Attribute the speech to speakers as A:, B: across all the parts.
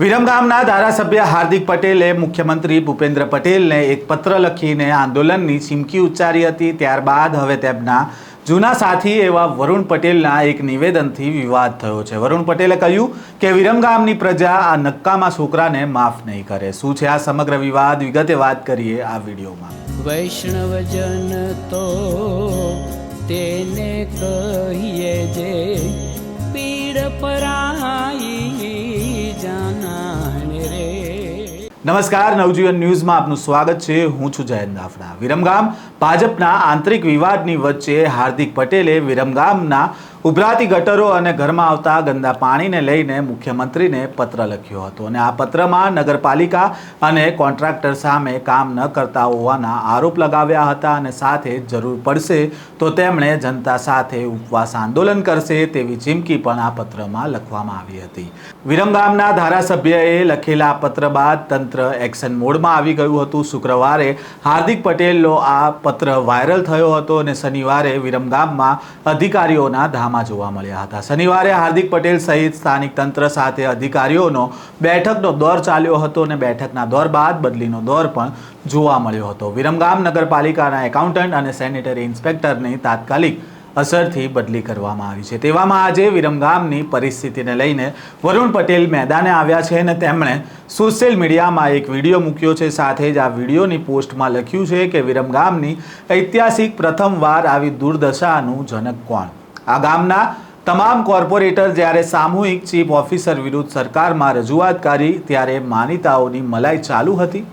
A: વિરમગામના ધારાસભ્ય હાર્દિક પટેલે મુખ્યમંત્રી ભૂપેન્દ્ર પટેલને એક પત્ર લખીને આંદોલનની ચીમકી ઉચ્ચારી હતી. ત્યારબાદ હવે તેમના જૂના સાથી એવા વરુણ પટેલના એક નિવેદનથી વિવાદ થયો છે. વરુણ પટેલે કહ્યું કે વિરમગામની પ્રજા આ નક્કામાં છોકરાને માફ નહીં કરે. શું છે આ સમગ્ર વિવાદ? વિગતે વાત કરીએ આ વિડીયોમાં.
B: વૈષ્ણવજન તો તેને કહીએ જે પીડ પરાઈ
A: નમસ્કાર નવજીવન ન્યૂઝમાં આપનું સ્વાગત છે. હું છું જયંત દાફડા. વિરમગામ ભાજપના આંતરિક વિવાદની વચ્ચે હાર્દિક પટેલે વિરમગામના ઉભરાતી ગટરો અને ઘરમાં આવતા ગંદા પાણીને લઈને મુખ્યમંત્રીને પત્ર લખ્યો હતો. અને આ પત્રમાં નગરપાલિકા અને કોન્ટ્રાક્ટર સામે કામ ન કરતા હોવાના આરોપ લગાવ્યા હતા અને સાથે જરૂર પડશે તો તેમણે જનતા સાથે ઉપવાસ આંદોલન કરશે તેવી ચીમકી પણ આ પત્રમાં લખવામાં આવી હતી. વિરમગામના ધારાસભ્યએ લખેલા પત્ર બાદ તંત્ર એક્શન મોડમાં આવી ગયું હતું. શુક્રવારે હાર્દિક પટેલનો આ પત્ર વાયરલ થયો હતો અને શનિવારે વિરમગામમાં અધિકારીઓના ધામા જોવા મળ્યા હતા. શનિવારે હાર્દિક પટેલ સહિત સ્થાનિક તંત્ર સાથે અધિકારીઓનો બેઠકનો દોર ચાલ્યો હતો અને બેઠકના દોર બાદ બદલીનો દોર પણ જોવા મળ્યો હતો. વિરમગામ નગરપાલિકાના એકાઉન્ટન્ટ અને સેનેટરી ઇન્સ્પેક્ટરની તાત્કાલિક અસરથી બદલી કરવામાં આવી છે. તેવામાં આજે વિરમગામની પરિસ્થિતિને લઈને વરુણ પટેલ મેદાને આવ્યા છે અને તેમણે સોશિયલ મીડિયામાં એક વીડિયો મૂક્યો છે. સાથે જ આ વિડીયોની પોસ્ટમાં લખ્યું છે કે વિરમગામની ઐતિહાસિક પ્રથમવાર આવી દુર્દશાનું જનક કોણ? આ ગામના તમામ કોર્પોરેટર જ્યારે સામૂહિક ચીફ ઓફિસર વિરુદ્ધ સરકારમાં રજૂઆત કરી ત્યારે માનીતાઓની મલાઈ ચાલુ હતી.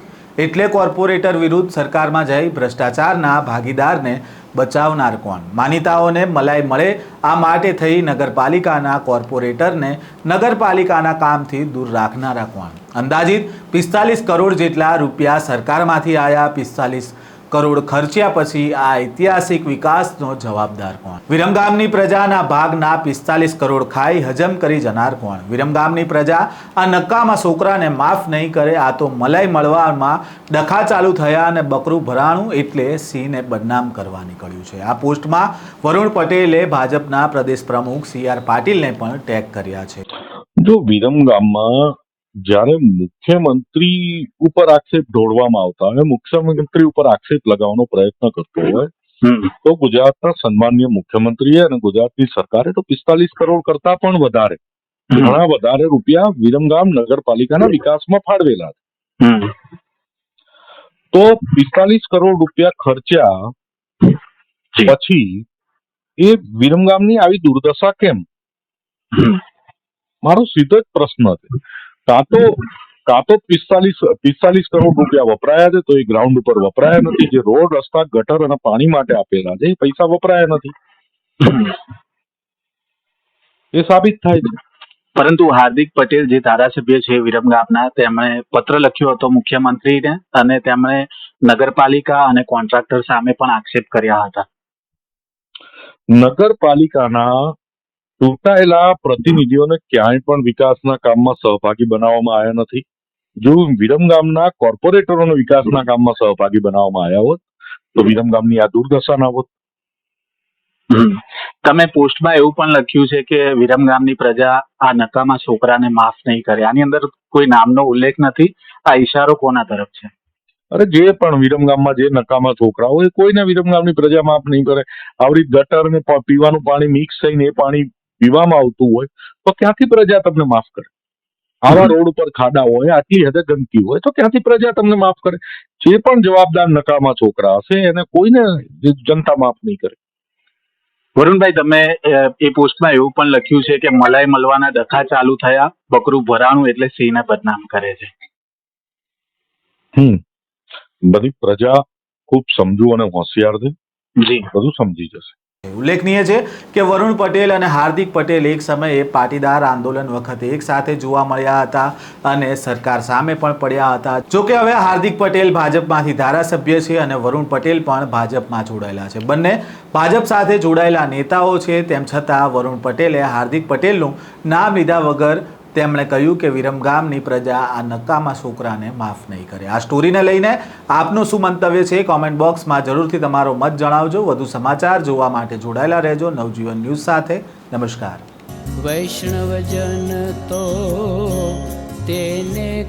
A: એટલે કોર્પોરેટર વિરુદ્ધ સરકારમાં જઈ ભ્રષ્ટાચારના ભાગીદારને બચાવનાર કોણ? માનીતાઓને મલાઈ મળે આ માટે થઈ નગરપાલિકાના કોર્પોરેટરને નગરપાલિકાના કામથી દૂર રાખનારા કોણ? અંદાજિત પિસ્તાલીસ કરોડ જેટલા રૂપિયા સરકારમાંથી આવ્યા પિસ્તાલીસ કરોડ ખર્ચ્યા પછી આ ઐતિહાસિક વિકાસનો જવાબદાર કોણ? વિરમગામની પ્રજાના ભાગના પિસ્તાલીસ કરોડ ખાઈ હજમ કરી જનાર કોણ? વિરમગામની પ્રજા આ નક્કામાં છોકરાને માફ નહીં કરે, આ તો મલાઈ મળવામાં ડખા ચાલુ થયા અને બકરું ભરાણું એટલે સિંહને બદનામ કરવા નીકળ્યું છે. આ પોસ્ટમાં વરુણ પટેલે ભાજપના પ્રદેશ પ્રમુખ સી આર પાટીલને પણ ટેગ કર્યા છે.
C: જો વિરમગામમાં જ્યારે મુખ્યમંત્રી ઉપર આક્ષેપ ઢોળવામાં આવતા હોય મુખ્યમંત્રી ઉપર આક્ષેપ લગાવવાનો પ્રયત્ન કરતો હોય તો ગુજરાતના સન્માનીય મુખ્યમંત્રીએ અને ગુજરાતની સરકારે તો પિસ્તાલીસ કરોડ કરતા પણ વધારે ઘણા વધારે રૂપિયા વિરમગામ નગરપાલિકાના વિકાસમાં ફાળવેલા છે. તો પિસ્તાલીસ કરોડ રૂપિયા ખર્ચ્યા પછી એ વિરમગામની આવી દુર્દશા કેમ? મારો સીધો જ પ્રશ્ન છે. કાં તો કાં તો પિસ્તાલીસ પિસ્તાલીસ કરોડ રૂપિયા વપરાયા છે તો એ ગ્રાઉન્ડ ઉપર વપરાયા નથી. જે રોડ રસ્તા ગટર અને પાણી માટે આપેલા છે એ પૈસા વપરાયા નથી. એ સાબિત થાય છે.
D: પરંતુ હાર્દિક પટેલ જે ધારાસભ્ય છે વિરમગામના તેમણે પત્ર લખ્યો હતો મુખ્યમંત્રીને અને તેમણે નગરપાલિકા અને કોન્ટ્રાક્ટર સામે પણ આક્ષેપ કર્યા હતા.
C: નગરપાલિકાના ચૂંટાયેલા પ્રતિનિધિઓને ક્યાંય પણ વિકાસના કામમાં સહભાગી બનાવવામાં આવ્યા નથી. જો વિરમગામના કોર્પોરેટરોને વિકાસના કામમાં સહભાગી બનાવવામાં આવ્યા હોત તો વિરમગામની આ દુર્દશા ના હોત.
D: તમે પોસ્ટમાં એવું પણ લખ્યું છે કે વિરમગામની પ્રજા આ નકામા છોકરાને માફ નહીં કરે. આની અંદર કોઈ નામનો ઉલ્લેખ નથી. આ ઈશારો કોના તરફ છે?
C: અરે જે પણ વિરમગામમાં જે નકામા છોકરા હોય એ કોઈને વિરમગામની પ્રજા માફ નહીં કરે. આવડી ગટર ને પીવાનું પાણી મિક્સ થઈને એ પાણી પીવામાં આવતું હોય તો ક્યાંથી પ્રજા તમને માફ કરે? આવા રોડ ઉપર ખાડા હોય આટલી હદે ગંદકી હોય તો ક્યાંથી પ્રજા તમને માફ કરે? જે પણ જવાબદાર નકામા છોકરા હશે એને કોઈને જનતા માફ નહીં કરે.
D: વરુણભાઈ તમે એ પોસ્ટમાં એવું પણ લખ્યું છે કે મલાઈ મળવાના ડખા ચાલુ થયા બકરું ભરાણું એટલે સિંહને બદનામ કરે છે.
C: હમ. બધી પ્રજા ખૂબ સમજુ અને હોશિયાર છે. બધું સમજી જશે.
A: ઉલ્લેખનીય છે કે વરુણ પટેલ અને હાર્દિક પટેલ એક સમયે પાટીદાર આંદોલન વખતે એક સાથે જોવા મળ્યા હતા અને સરકાર સામે પણ પડ્યા હતા. જો કે હવે હાર્દિક પટેલ ભાજપમાંથી ધારાસભ્ય છે અને વરુણ પટેલ પણ ભાજપમાં જોડાયેલા છે. બંને ભાજપ સાથે જોડાયેલા નેતાઓ છે, તેમ છતાં વરુણ પટેલે હાર્દિક પટેલનું નામ લીધા વગર તેમણે કહ્યું કે વિરમગામની પ્રજા આ નકામા છોકરાને માફ નહીં કરે. આ સ્ટોરીને લઈને આપનું શું મંતવ્ય છે કોમેન્ટ બોક્સમાં જરૂરથી તમારો મત જણાવજો. વધુ સમાચાર જોવા માટે જોડાયેલા રહેજો. નવજીવન ન્યૂઝ સાથે. નમસ્કાર.
B: વૈષ્ણવજન તો તેને